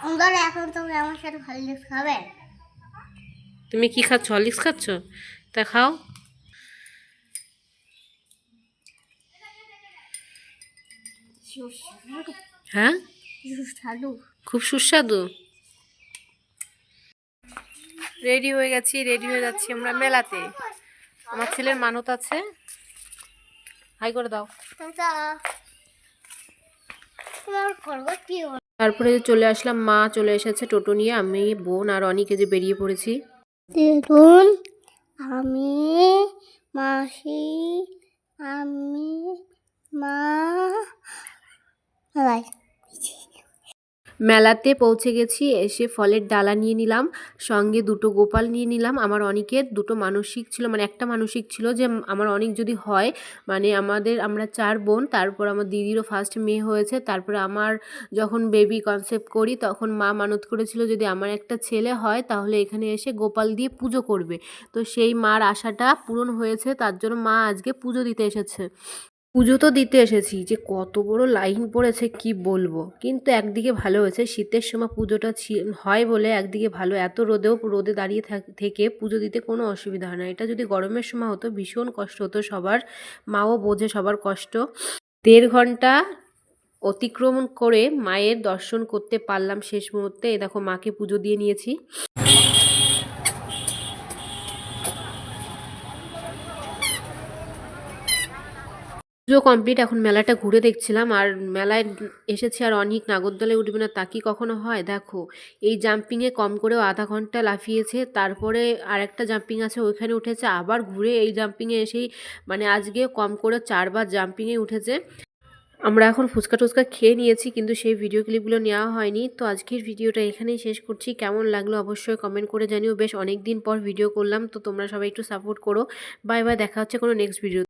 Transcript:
আমরা এখন তুমি আমার সাথে হরলিক্স খাবে? তুমি কি খাচ্ছ? হরলিক্স খাচ্ছ? তা খাও। হ্যাঁ? সুস্বাদু। খুব সুস্বাদু। রেডি হয়ে গেছি রেডি হয়ে যাচ্ছি আমরা মেলাতে। আমার ছেলের মানত আছে। হাই করে দাও। তোমার করব কি তারপরে চলে আসলাম, মা চলে এসেছে টোটো নিয়ে, আমি, বোন আর অনেকে যে বেরিয়ে পড়েছি। দেখুন আমি, মাসি, আমি, মা মেলাতে পৌঁছে গেছি, এসে ফলের ডালা নিয়ে নিলাম, সঙ্গে দুটো গোপাল নিয়ে নিলাম। আমার অনেকের দুটো মানসিক ছিল মানে একটা মানসিক ছিল যে, আমার অনেক যদি হয় মানে আমাদের, আমরা চার বোন, তারপর আমার দিদিরও ফার্স্ট মেয়ে হয়েছে, তারপরে আমার যখন বেবি কনসেপ্ট করি, তখন মা মানত করেছিল যদি আমার একটা ছেলে হয়, তাহলে এখানে এসে গোপাল দিয়ে পুজো করবে। তো সেই মার আশাটা পূরণ হয়েছে, তার জন্য মা আজকে পুজো দিতে এসেছে। পুজো তো দিতে এসেছি, যে কত বড় লাইন পড়েছে কি বলব? কিন্তু একদিকে ভালো হয়েছে, শীতের সময় পুজোটা হয় বলে একদিকে ভালো, এত রোদেও রোদে দাঁড়িয়ে থাক- পুজো দিতে কোনো অসুবিধা হয় না। এটা যদি গরমের সময় হতো, ভীষণ কষ্ট হতো সবার, মাও বোঝে সবার কষ্ট। দেড় ঘণ্টা অতিক্রম করে মায়ের দর্শন করতে পারলাম শেষ মুহূর্তে। এ দেখো, মাকে পুজো দিয়ে নিয়েছি। পুজো কমপ্লিট এখন মেলাটা ঘুরে দেখছিলাম, আর মেলায় এসেছি আর অনেক নাগরদোলায় উঠবে না, তা কি কখনো হয়? দেখো, এই জাম্পিংয়ে কম করেও আধা ঘণ্টা লাফিয়েছে, তারপরে আরেকটা জাম্পিং আছে, ওইখানে উঠেছে, আবার ঘুরে এই জাম্পিংয়ে এসেই মানে আজকে কম করে চারবার জাম্পিংয়ে উঠেছে। আমরা এখন ফুচকা টুচকা খেয়ে নিয়েছি, কিন্তু সেই ভিডিও ক্লিপগুলো নেওয়া হয়নি, তো আজকের ভিডিওটা এখানেই শেষ করছি। কেমন লাগল অবশ্যই কমেন্ট করে জানিও। বেশ অনেক দিন পর ভিডিও করলাম, তো তোমরা সবাই একটু সাপোর্ট করো। বাই বাই দেখা হচ্ছে কোনো নেক্সট ভিডিও